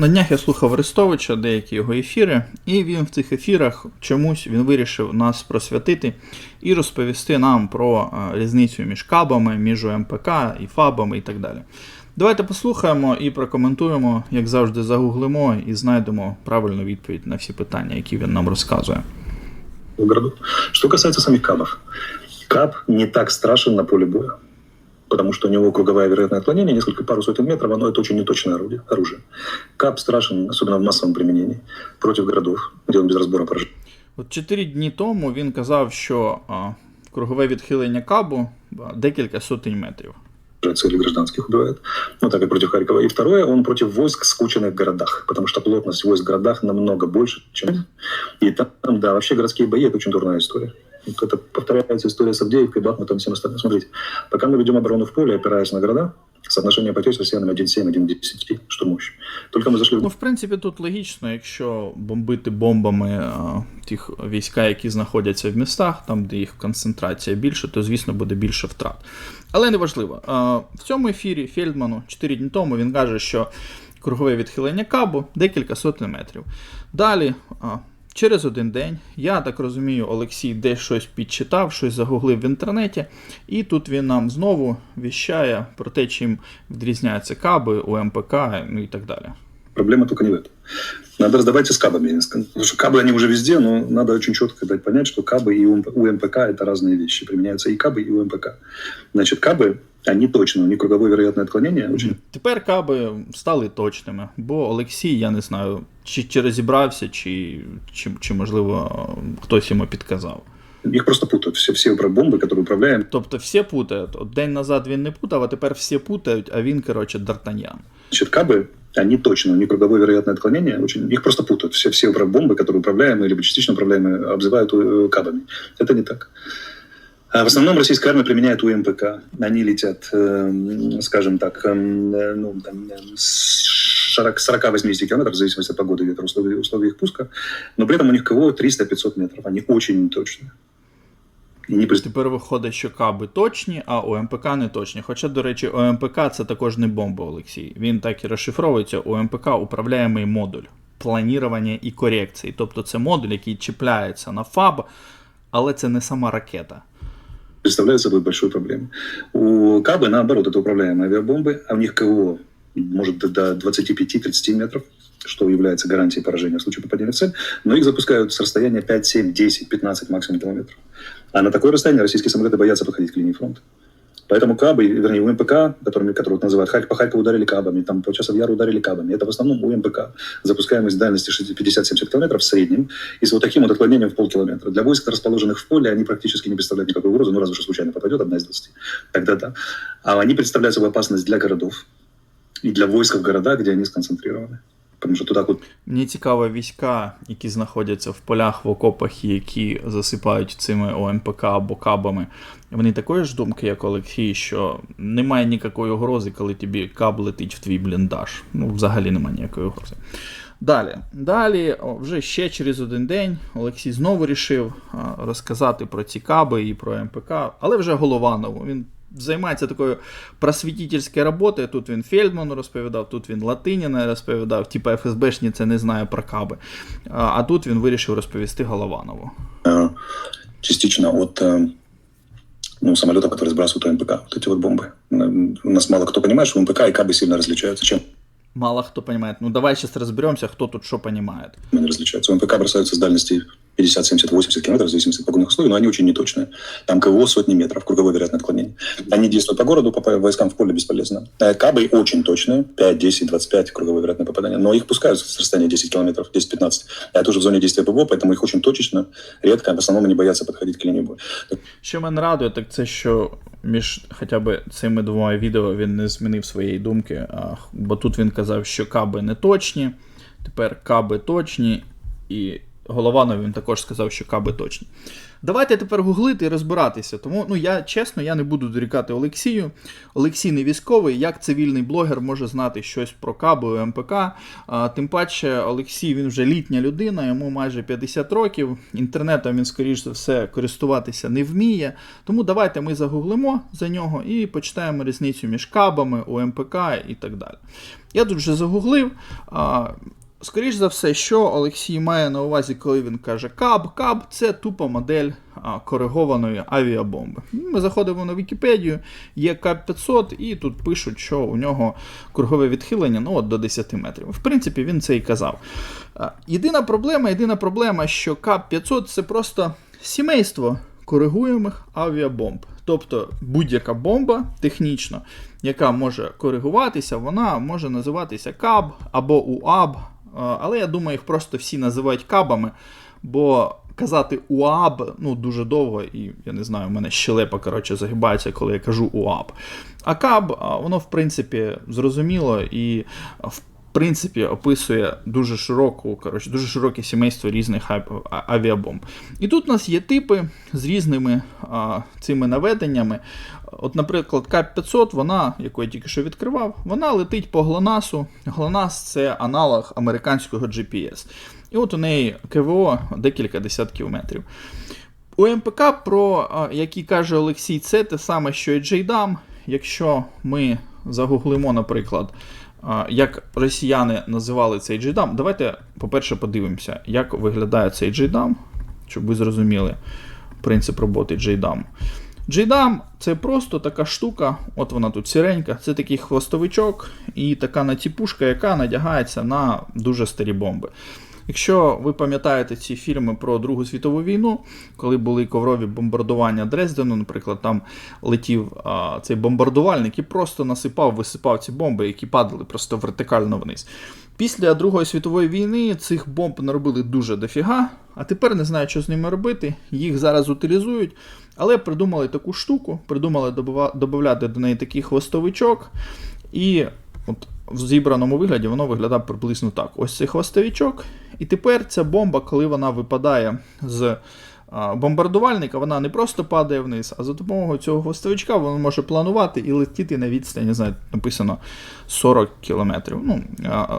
На днях я слухав Арестовича, деякі його ефіри, і він в цих ефірах чомусь він вирішив нас просвятити і розповісти нам про е, різницю між кабами, між МПК і ФАБами і так далі. Давайте послухаємо і прокоментуємо, як завжди, загуглимо і знайдемо правильну відповідь на всі питання, які він нам розказує. Что касается самих кабов. Каб не так страшен на поле боя, потому что у него круговое вероятное отклонение, несколько пару сотен метров, оно это очень неточное орудие, оружие. Каб страшен, особенно в массовом применении, против городов, где он без разбора поражает. От чотири дні тому він казав, що а, кругове відхилення кабу а, декілька сотень метрів. цели гражданских убивает, ну так как против Харькова. И второе, он против войск, скученных в городах, потому что плотность войск в городах намного больше, чем... И там, да, вообще городские бои – это очень дурная история. Вот Это повторяется история с Авдеевкой, Бахмутом и всем остальным. Смотрите, пока мы ведем оборону в поле, опираясь на города, соотношение потерь с россиянами 1,7, 1,10 штурмующих. Только мы зашли в Ну, в принципі, тут логічно, якщо бомбити бомбами а, тих війська, які знаходяться в містах, там, де їх концентрація більше, то звісно буде більше втрат. Але неважливо. А, в цьому ефірі Фельдману 4 дні тому він каже, що кругове відхилення кабу декілька сотень метрів. Далі. А, Через один день, я так розумію, Олексій десь щось підчитав, щось загуглив в інтернеті, і тут він нам знову віщає про те, чим відрізняються каби у МПК, ну і так далі. Проблема только не в этом. Надо раздавать и с кабами. Потому что кабы, они уже везде, но надо очень четко дать понять, что кабы и УМП у МПК – это разные вещи. Применяются и кабы, и у МПК. Значит, кабы, они точно, у них круговое вероятное отклонение очень Тепер каби стали точними, бо Олексій, я не знаю, чи, чи розібрався, чи, чи, чи можливо хтось йому підказав. Их просто путают. Все, все бомбы, которые управляем, Тобто всі путають. От день назад він не путав, а тепер всі путають, а він, коротше, Д'Артаньян. значит, кабы, они точно, у них круговое вероятное отклонение очень... Их просто путают. Все, все бомбы, которые управляемые либо частично управляемые, обзывают э, кабами. Это не так. А В основном российская армия применяет УМПК. Они летят, эм, скажем так, эм, э, ну, там, э, с 40-80 километров, в зависимости от погоды, ветра, условий, условий их пуска. Но при этом у них КВО 300-500 метров. Они очень неточные. И не при- Тепер виходить, що каби точні, а ОМПК не точні. Хоча, до речі, ОМПК це також не бомба, Олексій. Він так і розшифровується. ОМПК управляємий модуль планування і корекції. Тобто це модуль, який чіпляється на ФАБ, але це не сама ракета. Представляют собой большую проблему. У Кабы, наоборот, это управляемые авиабомбы, а у них КВО может до- до 25-30 метров, что является гарантией поражения в случае попадения в цель, но их запускают с расстояния 5, 7, 10, 15 максимум километров. А на такое расстояние российские самолеты боятся подходить к линии фронта. Поэтому Кабы, вернее, УМПК, которыми, которые вот называют Харь- по Харькову ударили Кабами, там по Яру ударили Кабами, это в основном УМПК. Запускаемость дальности 60 50-70 километров в среднем, и с вот таким вот отклонением в полкилометра. Для войск, расположенных в поле, они практически не представляют никакой угрозы, ну разве что случайно попадет одна из 20. Тогда да. А они представляют собой опасность для городов и для войск в городах, где они сконцентрированы. Потому что туда вот Мені цікаво війська, які знаходяться в полях, в окопах і які засипають цими ОМПК або кабами. Вони такої ж думки, як Олексій, що немає ніякої угрози, коли тобі каб летить в твій бліндаж. Ну, взагалі немає ніякої угрози. Далі, далі, вже ще через один день Олексій знову рішив розказати про ці каби і про МПК, але вже Голованову. Він займається такою просвітительською роботою. Тут він Фельдману розповідав, тут він Латиніна розповідав, типа ФСБшні це не знає про каби. А, а тут він вирішив розповісти Голованову. э, частично от э, ну, самолетов, которые сбрасывают УМПК, вот эти вот бомбы. М, У нас мало кто понимает, что УМПК и Кабы сильно различаются. Чем Мало хто розуміє. Ну давай зараз розберемося, хто тут що розуміє. они различаются? УМПК бросаются с дальности 50, 70, 80 километров, в зависимости от погодных условий, но они очень неточные. Там КВО сотни метров, круговое вероятное отклонение. Они действуют по городу, по войскам в поле бесполезно. Э, Кабы очень точные, 5, 10, 25 круговое вероятное попадание, но их пускают с расстояния 10 километров, 10-15. А это уже в зоне действия ПВО, поэтому их очень точечно, редко, в основном они боятся подходить к линии боя. Що мене радує, так це що між хоча б цими двома відео він не змінив своєї думки. А, бо тут він казав, що каби не точні, тепер каби точні, і Голованов він також сказав, що каби точні. Давайте тепер гуглити і розбиратися. Тому ну я чесно, я не буду дорікати Олексію. Олексій не військовий, як цивільний блогер може знати щось про каби і МПК. А, тим паче, Олексій він вже літня людина, йому майже 50 років. Інтернетом він, скоріш за все, користуватися не вміє. Тому давайте ми загуглимо за нього і почитаємо різницю між кабами, УМПК і так далі. Я тут вже загуглив. А, Скоріш за все, що Олексій має на увазі, коли він каже КАБ. КАБ це тупа модель коригованої авіабомби. Ми заходимо на Вікіпедію, є КАБ 500, і тут пишуть, що у нього кругове відхилення ну, от, до 10 метрів. В принципі, він це і казав. Єдина проблема, єдина проблема, що КАБ 500 це просто сімейство коригуємих авіабомб. Тобто будь-яка бомба технічно, яка може коригуватися, вона може називатися КАБ або УАБ. Але я думаю, їх просто всі називають кабами, бо казати УАБ ну, дуже довго, і я не знаю, у мене щелепа коротше, загибається, коли я кажу УАБ. А КАБ, воно в принципі зрозуміло і в принципі описує дуже широку, коротше, дуже широке сімейство різних авіабомб. І тут у нас є типи з різними а, цими наведеннями. От, наприклад, КАП-500, вона, яку я тільки що відкривав, вона летить по ГЛОНАСу. ГЛОНАС це аналог американського GPS. І от у неї КВО декілька десятків метрів. У МПК, про який каже Олексій, це те саме, що і JDAM. Якщо ми загуглимо, наприклад, як росіяни називали цей джейдам, давайте, по-перше, подивимося, як виглядає цей джейдам, щоб ви зрозуміли принцип роботи JDAM. JDAM це просто така штука, от вона тут сіренька, це такий хвостовичок і така натіпушка, яка надягається на дуже старі бомби. Якщо ви пам'ятаєте ці фільми про Другу світову війну, коли були коврові бомбардування Дрездену, наприклад, там летів а, цей бомбардувальник і просто насипав, висипав ці бомби, які падали просто вертикально вниз. Після Другої світової війни цих бомб наробили дуже дофіга, а тепер не знаю, що з ними робити. Їх зараз утилізують, але придумали таку штуку, придумали додати до неї такий хвостовичок, і от в зібраному вигляді воно виглядає приблизно так. Ось цей хвостовичок. І тепер ця бомба, коли вона випадає з бомбардувальника, вона не просто падає вниз, а за допомогою цього хвостовичка вона може планувати і летіти на відстань, не знаю, написано 40 кілометрів. Ну,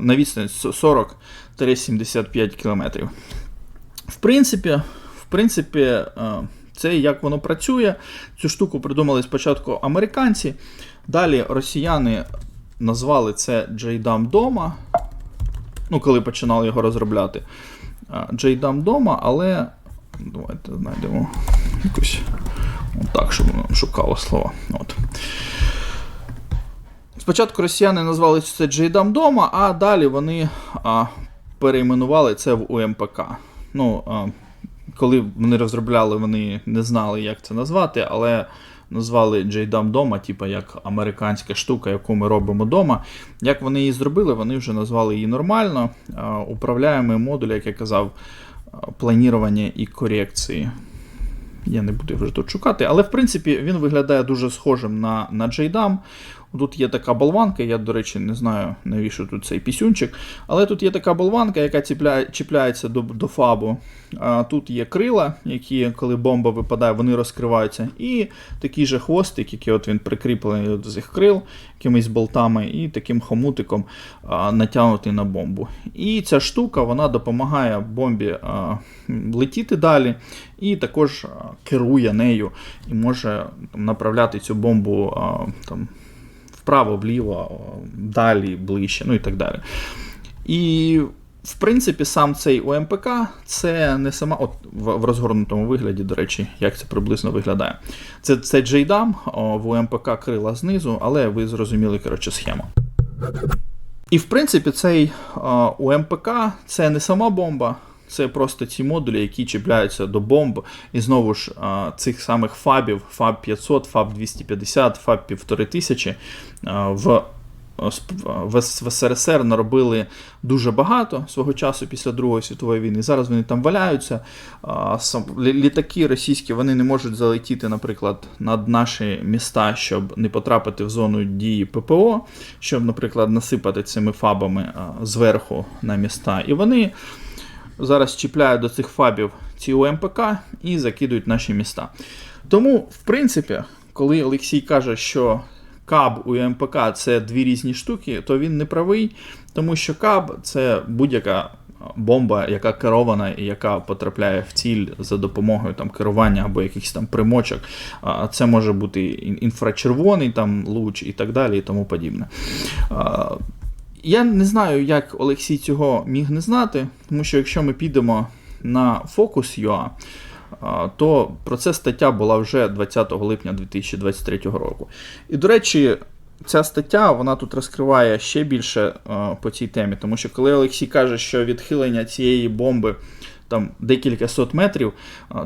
на відстань 40-75 кілометрів. В принципі, в принципі, е, це як воно працює. Цю штуку придумали спочатку американці, далі росіяни назвали це JDAM Дома. Ну, коли починали його розробляти. JDAM Дома, але давайте знайдемо якусь отак, щоб воно шукало слова. От. Спочатку росіяни назвали це JDAM Дома, а далі вони а, перейменували це в УМПК. Ну, а, коли вони розробляли, вони не знали, як це назвати, але назвали JDAM дома, типу як американська штука, яку ми робимо вдома. Як вони її зробили, вони вже назвали її нормально. Управляємо модуль, як я казав, планірування і корекції. Я не буду вже тут шукати, але в принципі він виглядає дуже схожим на, на JDAM. Тут є така болванка, я, до речі, не знаю, навіщо тут цей пісюнчик, але тут є така болванка, яка чіпляє, чіпляється до, до фабу. А, тут є крила, які, коли бомба випадає, вони розкриваються. І такий же хвостик, який от він прикріплений до цих крил якимись болтами, і таким хомутиком а, натягнутий на бомбу. І ця штука вона допомагає бомбі а, летіти далі, і також керує нею і може там, направляти цю бомбу а, там вправо, вліво, далі, ближче, ну і так далі. І, в принципі, сам цей ОМПК це не сама, от в, розгорнутому вигляді, до речі, як це приблизно виглядає. Це, це JDAM, в ОМПК крила знизу, але ви зрозуміли, коротше, схему. І в принципі, цей УМПК це не сама бомба, це просто ці модулі, які чіпляються до бомб. І знову ж цих самих фабів, фаб 500, фаб 250, фаб 1500 в. В СРСР наробили дуже багато свого часу після Другої світової війни. Зараз вони там валяються. Літаки російські вони не можуть залетіти, наприклад, над наші міста, щоб не потрапити в зону дії ППО, щоб, наприклад, насипати цими фабами зверху на міста. І вони зараз чіпляють до цих фабів ці УМПК і закидують наші міста. Тому, в принципі, коли Олексій каже, що КАБ у УМПК це дві різні штуки, то він не правий, тому що КАБ це будь-яка бомба, яка керована і яка потрапляє в ціль за допомогою там керування або якихось там примочок. Це може бути інфрачервоний там луч і так далі, і тому подібне. Я не знаю, як Олексій цього міг не знати, тому що якщо ми підемо на Focus.ua, то про це стаття була вже 20 липня 2023 року. І, до речі, ця стаття вона тут розкриває ще більше по цій темі, тому що коли Олексій каже, що відхилення цієї бомби там декілька сот метрів,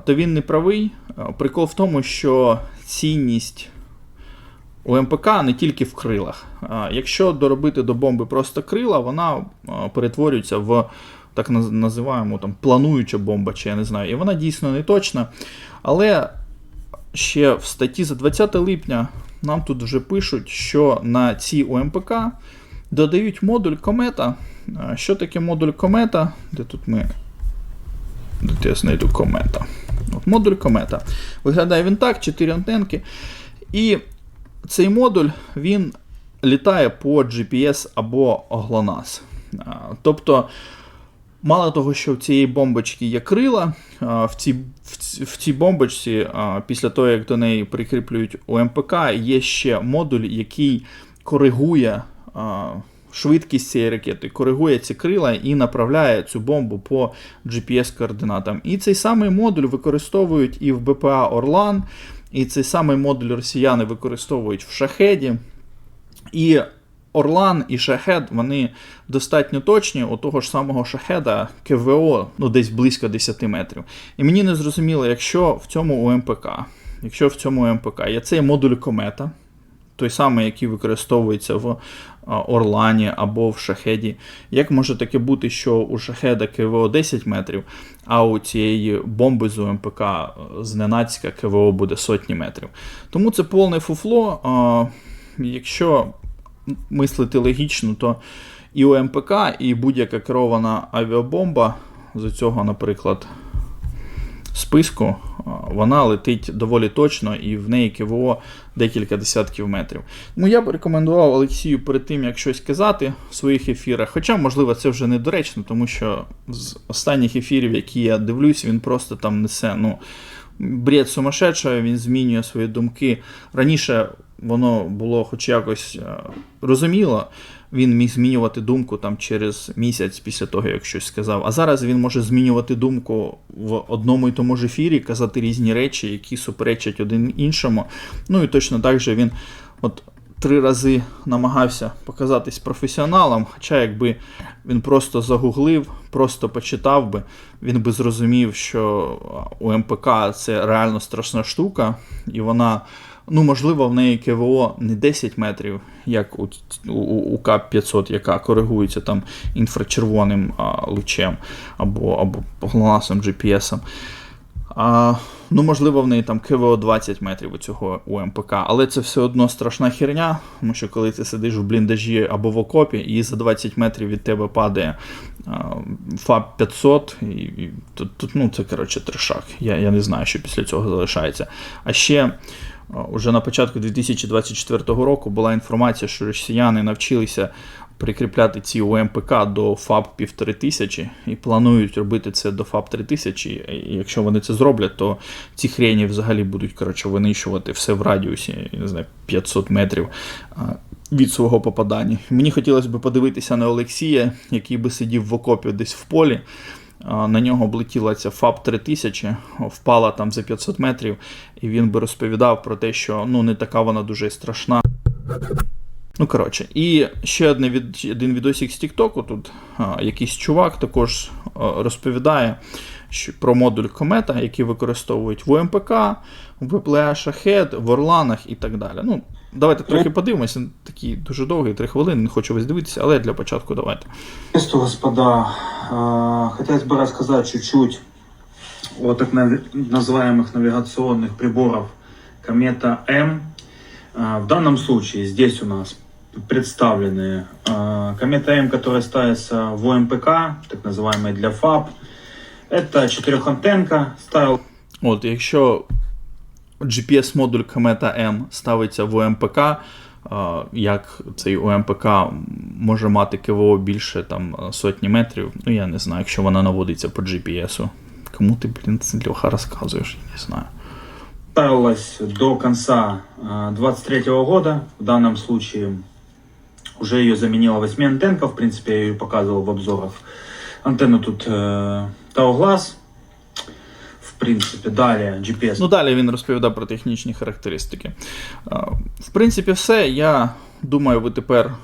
то він не правий. Прикол в тому, що цінність у МПК не тільки в крилах. Якщо доробити до бомби просто крила, вона перетворюється в так називаємо там плануюча бомба, чи я не знаю, і вона дійсно не точна. Але ще в статті за 20 липня нам тут вже пишуть, що на ці УМПК додають модуль комета. Що таке модуль комета? Де тут ми. Де я знайду комета? От модуль комета. Виглядає він так, 4 антенки. І цей модуль він літає по GPS або GLONASS. Тобто, мало того, що в цієї бомбочки є крила, в цій, в ці- в цій бомбочці, після того, як до неї прикріплюють УМПК, є ще модуль, який коригує. Швидкість цієї ракети коригує ці крила і направляє цю бомбу по GPS-координатам. І цей самий модуль використовують і в БПА Орлан, і цей самий модуль росіяни використовують в шахеді. І Орлан і Шахед вони достатньо точні у того ж самого шахеда КВО, ну десь близько 10 метрів. І мені не зрозуміло, якщо в цьому УМПК, якщо в цьому УМПК є цей модуль комета, той самий, який використовується в Орлані або в шахеді, як може таке бути, що у шахеда КВО 10 метрів, а у цієї бомби з УМПК е, зненацька КВО буде сотні метрів. Тому це повне фуфло. Якщо мислити логічно, то і УМПК, і будь-яка керована авіабомба з цього, наприклад, списку, вона летить доволі точно і в неї КВО декілька десятків метрів. Тому я б рекомендував Олексію перед тим, як щось казати в своїх ефірах. Хоча, можливо, це вже недоречно, тому що з останніх ефірів, які я дивлюсь, він просто там несе. ну, Бред сумасшедшого, він змінює свої думки. Раніше воно було хоч якось розуміло, він міг змінювати думку там через місяць після того, як щось сказав. А зараз він може змінювати думку в одному і тому ж ефірі, казати різні речі, які суперечать один іншому. Ну і точно так же він от три рази намагався показатись професіоналом, хоча якби він просто загуглив, просто почитав би, він би зрозумів, що у МПК це реально страшна штука, і вона. Ну, можливо, в неї КВО не 10 метрів, як у, у, у КАП-500, яка коригується там інфрачервоним а, лучем або, або глонасом GPS. А, ну, можливо, в неї там КВО 20 метрів у цього у МПК, але це все одно страшна херня, тому що коли ти сидиш в бліндажі або в окопі, і за 20 метрів від тебе падає а, ФАП 500, і, і тут ну, це коротше трешак. Я, я не знаю, що після цього залишається. А ще. Уже на початку 2024 року була інформація, що росіяни навчилися прикріпляти ці УМПК до ФАБ 1500 і планують робити це до ФАБ 3000. І якщо вони це зроблять, то ці хрені взагалі будуть коротше, винищувати все в радіусі я не знаю, 500 метрів від свого попадання. Мені хотілося б подивитися на Олексія, який би сидів в окопі десь в полі. На нього облетіла ця ФАБ 3000, впала там за 500 метрів, і він би розповідав про те, що ну не така вона дуже страшна. Ну, коротше, і ще одне від, один відосик з Тіктоку. Тут а, якийсь чувак також а, розповідає що, про модуль комета, який використовують в ОМПК, в ВПЛА Шахет, в Орланах і так далі. Ну, давайте трохи подивимося. Такий дуже довгий, три хвилини, не хочу вас дивитися, але для початку давайте. Приветствую, господа. А, Хотелось бы рассказать чуть-чуть о так нав- называемых навигационных приборов Комета М. А, В данном случае здесь у нас представлены а, Комета М, которая ставится в ОМПК, так называемые для ФАП, Это четырехантенка, ставил От, якщо GPS-модуль Комета М ставиться в ОМПК, як цей ОМПК може мати КВО більше там сотні метрів, ну я не знаю, якщо вона наводиться по GPS. Кому ти, блін, Льоха розказуєш, я не знаю. ставилась до конца 23 года. В данном случае уже ее заменила восьмиантенка. В принципе, я ее показывал в обзорах. Антенна тут э, Тауглаз. В принципе, далее GPS. Ну, далі він розповідав про технічні характеристики. В принципі, все. Я думаю, ви тепер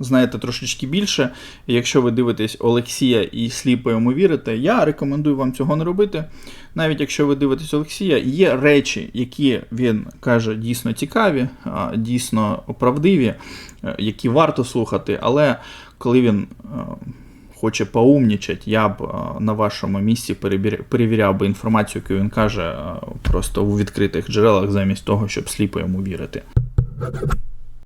знаєте трошечки більше. Якщо ви дивитесь Олексія і сліпо йому вірите, я рекомендую вам цього не робити. Навіть якщо ви дивитесь Олексія, є речі, які він каже дійсно цікаві, дійсно правдиві, е, які варто слухати, але коли він. Хоче поумнічать, я б е, на вашому місці перевіряв би інформацію, яку він каже, е, просто у відкритих джерелах, замість того, щоб сліпо йому вірити.